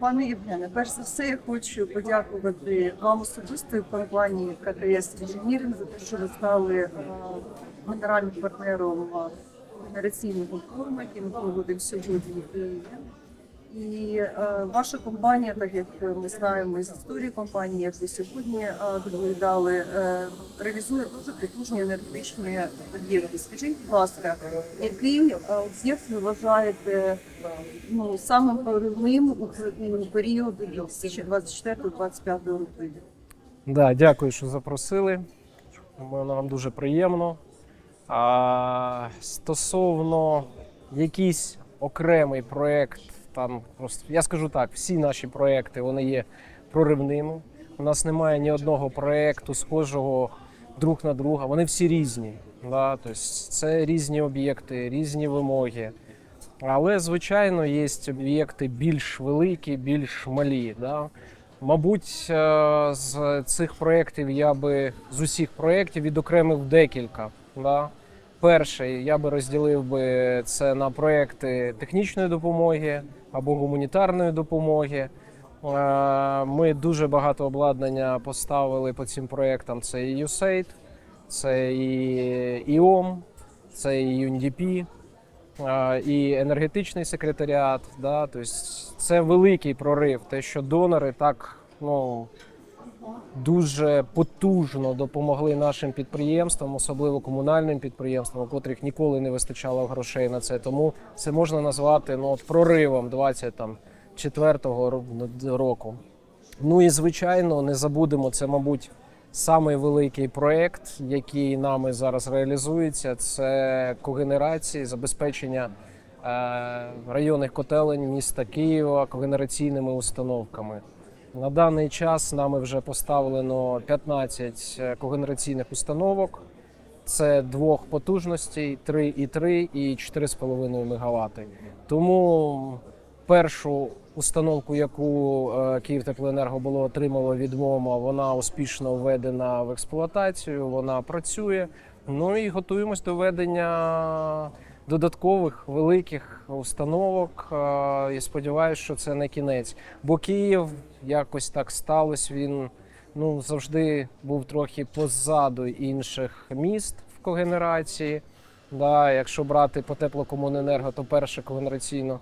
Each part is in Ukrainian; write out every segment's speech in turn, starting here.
Пане Євгене, перш за все, я хочу подякувати вам особисто і компанії КТС Інженіринг за те, що ви стали е, генеральним партнером генераційного форуму, який ми проводимо сьогодні. І е, ваша компанія, так як ми знаємо з історії компанії, як ви сьогодні е, доповідали, е, реалізує дуже потужні енергетичні об'єкти. Скажіть, будь ласка, який об'єкт ви вважаєте ну, самим проривним у у період 2024-2025 року? Да, дякую, що запросили. Нам дуже приємно. А стосовно якийсь окремий проєкт, там просто я скажу так, всі наші проекти вони є проривними. У нас немає ні одного проєкту схожого друг на друга. Вони всі різні. Да? Тобто це різні об'єкти, різні вимоги. Але, звичайно, є об'єкти більш великі, більш малі. Да? Мабуть, е, з цих проєктів я би з усіх проєктів відокремив декілька. Да? Перший я би розділив би це на проєкти технічної допомоги або гуманітарної допомоги. Е, Ми дуже багато обладнання поставили по цим проєктам. Це і USAID, це і ІОМ, це і UNDP, е, і енергетичний секретаріат. Да? Тобто це великий прорив, те, що донори так ну, дуже потужно допомогли нашим підприємствам, особливо комунальним підприємствам, у котрих ніколи не вистачало грошей на це. Тому це можна назвати ну, проривом 24-го року. Ну і звичайно, не забудемо, це, мабуть, самий великий проєкт, який нами зараз реалізується, це когенерації, забезпечення е, районних котелень міста Києва когенераційними установками. На даний час нами вже поставлено 15 когенераційних установок. Це двох потужностей 3,3 і 4,5 МВт. Тому першу установку, яку е, Київтеплоенерго було отримало від МОМА, вона успішно введена в експлуатацію, вона працює. Ну і готуємось до введення додаткових великих установок. Е, І сподіваюся, що це не кінець. Бо Київ якось так сталося. Він ну завжди був трохи позаду інших міст в когенерації. Да, якщо брати по теплокомуненерго, то перша когенераційна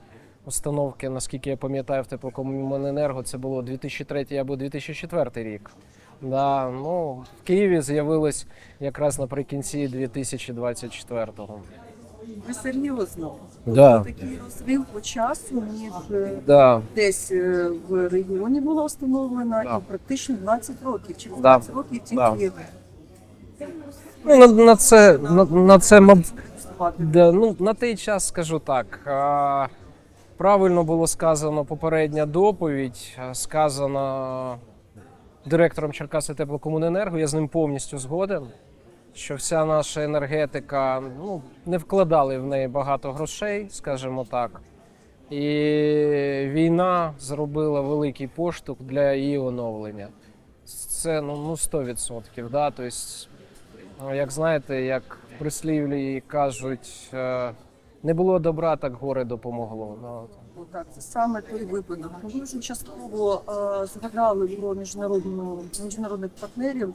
установки, наскільки я пам'ятаю, в теплокомуненерго це було 2003 або 2004 рік. Да, ну, в Києві з'явилось якраз наприкінці 2024-го. Ви серйозно? Да. Такий розрив по часу, ніж е, Да. десь е, в регіоні була встановлена Да. і практично 20 років. Чи Да. 20 років Да. тільки Ну, на, на це, на, на це, вступати. Да, ну, на той час скажу так. а, Правильно було сказано попередня доповідь, сказана директором Черкаси теплокомуненерго. Я з ним повністю згоден, що вся наша енергетика ну, не вкладали в неї багато грошей, скажімо так. І війна зробила великий поштовх для її оновлення. Це ну, ну 100%. Да? Тобто, Як знаєте, як прислівлі кажуть, е, не було добра, так горе допомогло. Ну. Так, це саме той випадок. Ви вже частково е, згадали про міжнародних партнерів.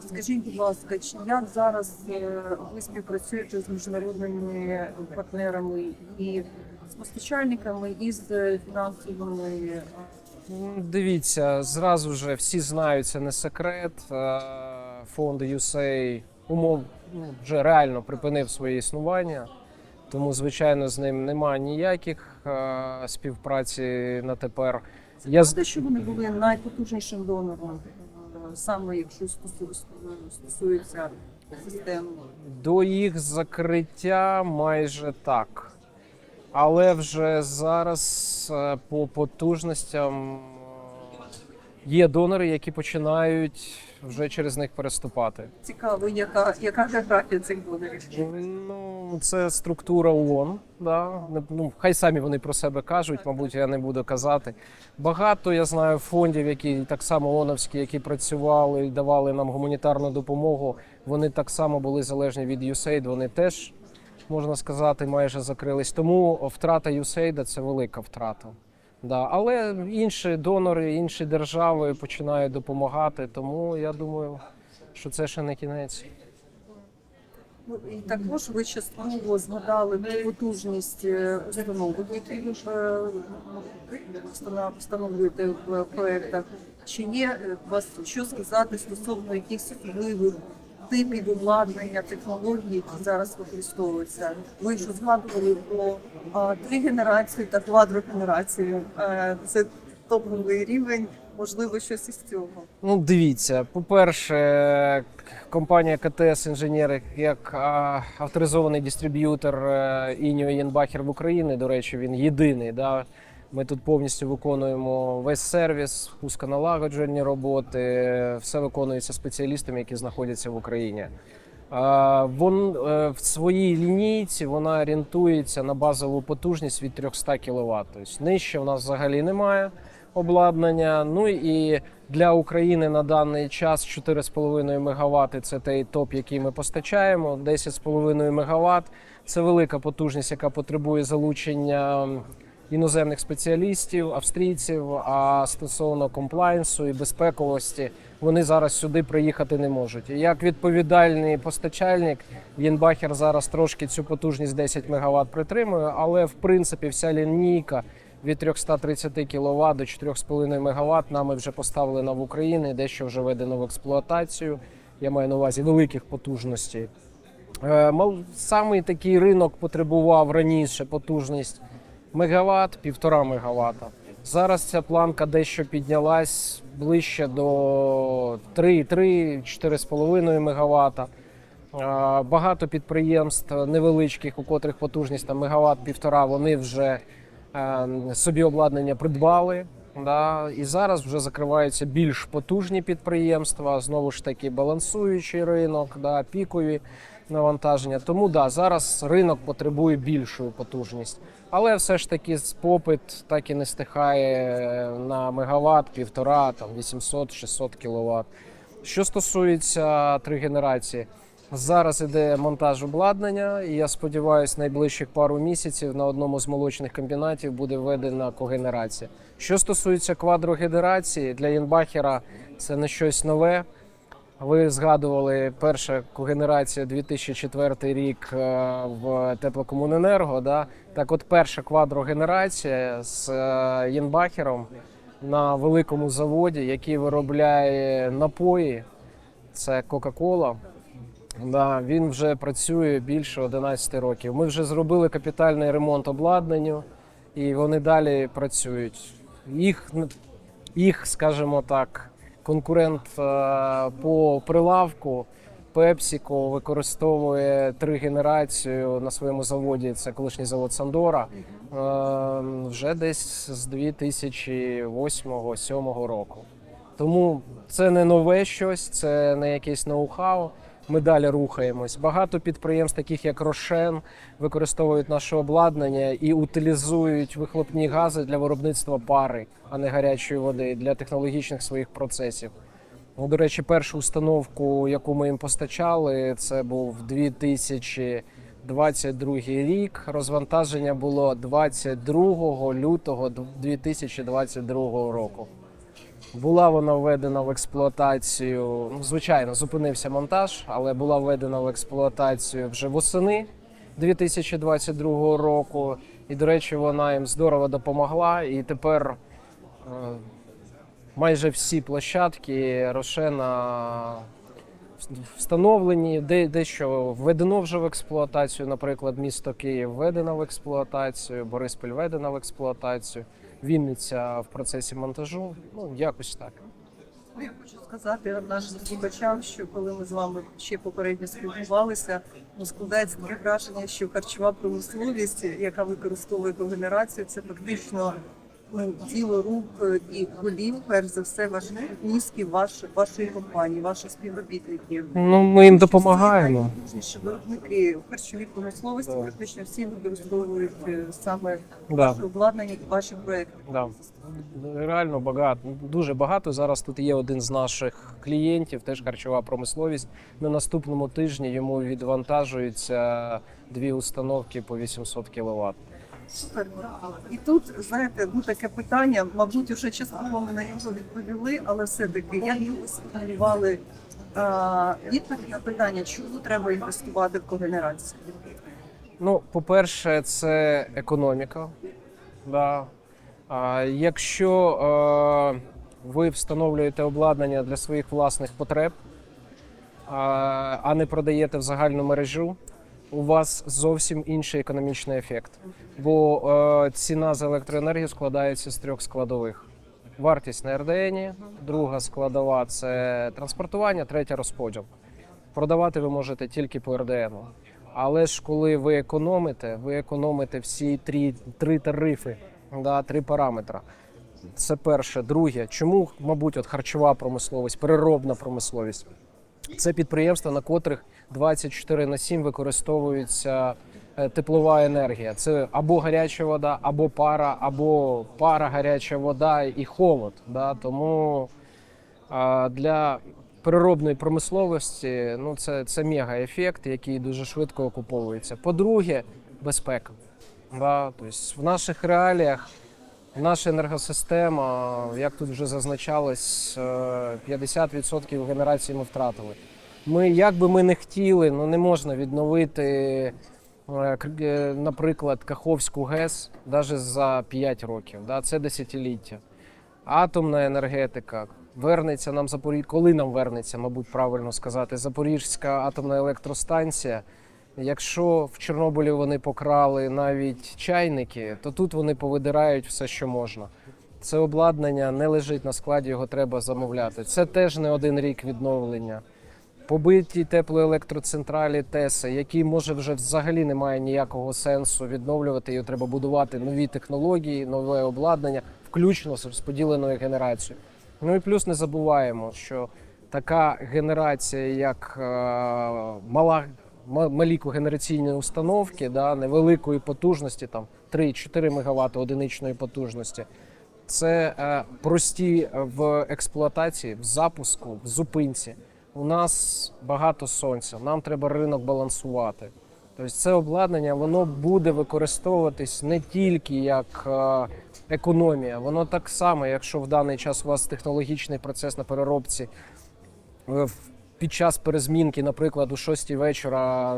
Скажіть, будь ласка, чи як зараз е, ви співпрацюєте з міжнародними партнерами і з постачальниками, і з фінансовими е, Дивіться, зразу же всі знають, це не секрет. Е, Фонд USA умов ну, вже реально припинив своє існування. Тому, звичайно, з ним немає ніяких е, співпраці на тепер. Я з- те, що вони були найпотужнішим донором, саме якщо стосується системи? До їх закриття майже так. Але вже зараз е, по потужностям є донори, які починають вже через них переступати. Цікаво, яка, яка географія цих донорів. Ну, це структура ООН. Да? Ну, хай самі вони про себе кажуть, мабуть, я не буду казати. Багато я знаю фондів, які так само ООНовські, які працювали і давали нам гуманітарну допомогу. Вони так само були залежні від USAID, вони теж, можна сказати, майже закрились. Тому втрата USAID – це велика втрата. Да. Але інші донори, інші держави починають допомагати. Тому я думаю, що це ще не кінець. Ну, І також ви частково згадали потужність е, установок, які е, встановлюєте в проєктах. Чи є е, у вас що сказати стосовно якихось особливих типів обладнання, технологій, які зараз використовуються? Ви що згадували про а, три генерації та квадрогенерацію. Е, Це топовий рівень, можливо, щось із цього. Ну, дивіться, по-перше, компанія КТС Інженери як авторизований дистриб'ютор е, Ініо Єнбахер в Україні, до речі, він єдиний. Да? Ми тут повністю виконуємо весь сервіс, пусконалагоджувальні роботи, все виконується спеціалістами, які знаходяться в Україні. Вон е, в своїй лінійці вона орієнтується на базову потужність від 300 кВт. Тобто нижче в нас взагалі немає обладнання. Ну і для України на даний час 4,5 МВт – це той топ, який ми постачаємо. 10,5 МВт – це велика потужність, яка потребує залучення іноземних спеціалістів, австрійців. А стосовно комплайнсу і безпековості, вони зараз сюди приїхати не можуть. Як відповідальний постачальник, Єнбахер зараз трошки цю потужність 10 МВт притримує, але в принципі вся лінійка від 330 кВт до 4,5 МВт нами вже поставлена в Україні, дещо вже введено в експлуатацію. Я маю на увазі великих потужностей. Е, мал- Самий такий ринок потребував раніше потужність мегаватт, півтора мегаватта. Зараз ця планка дещо піднялась ближче до 3-4,5 мегаватта. Багато підприємств невеличких, у котрих потужність там мегаватт півтора, вони вже е, собі обладнання придбали. Да, і зараз вже закриваються більш потужні підприємства, знову ж таки балансуючий ринок, да, пікові навантаження. Тому да, зараз ринок потребує більшої потужність. Але все ж таки попит так і не стихає на мегаватт, півтора, там 800-600 кВт. Що стосується три генерації, зараз іде монтаж обладнання, і я сподіваюся, найближчих пару місяців на одному з молочних комбінатів буде введена когенерація. Що стосується квадрогенерації, для Єнбахера це не щось нове. Ви згадували перша когенерація 2004 рік е, в теплокомуненерго. Да? Так, от перша квадрогенерація з е, Єнбахером на великому заводі, який виробляє напої, це Кока-Кола. Да, він вже працює більше 11 років. Ми вже зробили капітальний ремонт обладнанню, і вони далі працюють. Їх, їх скажімо так, конкурент е, по прилавку Пепсіко використовує три генерацію на своєму заводі. Це колишній завод Сандора. е, Вже десь з 2008-2007 року. Тому це не нове щось, це не якесь ноу-хау. Ми далі рухаємось. Багато підприємств, таких як Рошен, використовують наше обладнання і утилізують вихлопні гази для виробництва пари, а не гарячої води для технологічних своїх процесів. Ну, До речі, першу установку, яку ми їм постачали, це був 2022 рік. Розвантаження було 22 лютого 2022 року. Була вона введена в експлуатацію. Ну, звичайно, зупинився монтаж, але була введена в експлуатацію вже восени 2022 року. І, до речі, вона їм здорово допомогла. І тепер е, майже всі площадки Рошена встановлені, де дещо введено вже в експлуатацію. Наприклад, місто Київ введено в експлуатацію, Бориспіль введено в експлуатацію. Вінниця в процесі монтажу. Ну, якось так. Ну, Я хочу сказати нашим слухачам, що коли ми з вами ще попередньо спілкувалися, ну, складається таке враження, що харчова промисловість, яка використовує когенерацію, це фактично діло рук е, і голів, перш за все, ваших мізків, ваш, вашої компанії, ваших співробітників. Ну, ми їм допомагаємо. Найбільші виробники в промисловості практично всі використовують е, саме Да. ваше обладнання і ваші проекти. Да. Реально багато, дуже багато. Зараз тут є один з наших клієнтів, теж харчова промисловість. На наступному тижні йому відвантажуються дві установки по 800 кВт. Супер. І тут, знаєте, ну таке питання, мабуть, вже частково ми на нього відповіли, але все-таки як ви сформулювали а, відповідь на питання, чому треба інвестувати в когенерацію? Ну, по-перше, це економіка. Да. А, якщо е, ви встановлюєте обладнання для своїх власних потреб, а, а не продаєте в загальну мережу, у вас зовсім інший економічний ефект. Бо е, ціна за електроенергію складається з трьох складових: вартість на РДН, друга складова це транспортування, третя розподіл. Продавати ви можете тільки по РДН. Але ж коли ви економите, ви економите всі три, три тарифи, да, три параметри. Це перше. Друге, чому, мабуть, от харчова промисловість, переробна промисловість? Це підприємства, на котрих 24 на 7 використовується е, теплова енергія. Це або гаряча вода, або пара, або пара, гаряча вода і холод. Да? Тому для переробної промисловості ну, це, це мега-ефект, який дуже швидко окуповується. По-друге, безпека. Да? Тобто в наших реаліях наша енергосистема, як тут вже зазначалось, е, 50% генерації ми втратили. Ми, як би ми не хотіли, ну не можна відновити, е, е, наприклад, Каховську ГЕС навіть за 5 років. Да? Це десятиліття. Атомна енергетика. Вернеться нам Запоріж... коли нам вернеться, мабуть, правильно сказати, Запорізька атомна електростанція. Якщо в Чорнобилі вони покрали навіть чайники, то тут вони повидирають все, що можна. Це обладнання не лежить на складі, його треба замовляти. Це теж не один рік відновлення. Побиті теплоелектроцентралі ТЕСи, які може вже взагалі немає ніякого сенсу відновлювати. Його треба будувати нові технології, нове обладнання, включно з розподіленою генерацією. Ну і плюс не забуваємо, що така генерація, як е, мала ма- малі когенераційні установки, да, невеликої потужності, там 3-4 МВт одиничної потужності. Це е, прості в експлуатації, в запуску, в зупинці. У нас багато сонця, нам треба ринок балансувати. Тобто це обладнання воно буде використовуватись не тільки як е, економія, воно так само, якщо в даний час у вас технологічний процес на переробці е, в- під час перезмінки, наприклад, у 6 вечора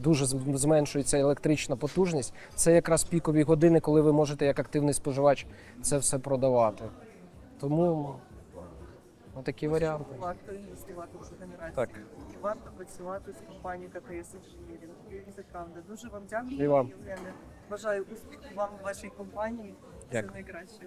дуже зменшується електрична потужність. Це якраз пікові години, коли ви можете як активний споживач це все продавати. Тому такі варіанти. Варто інвестувати в когенерацію. Так. І варто працювати з компанією КТС Engineering. Це правда. Дуже вам дякую, І вам. Євгене. Бажаю успіху вам у вашій компанії. Все Дякую. найкраще.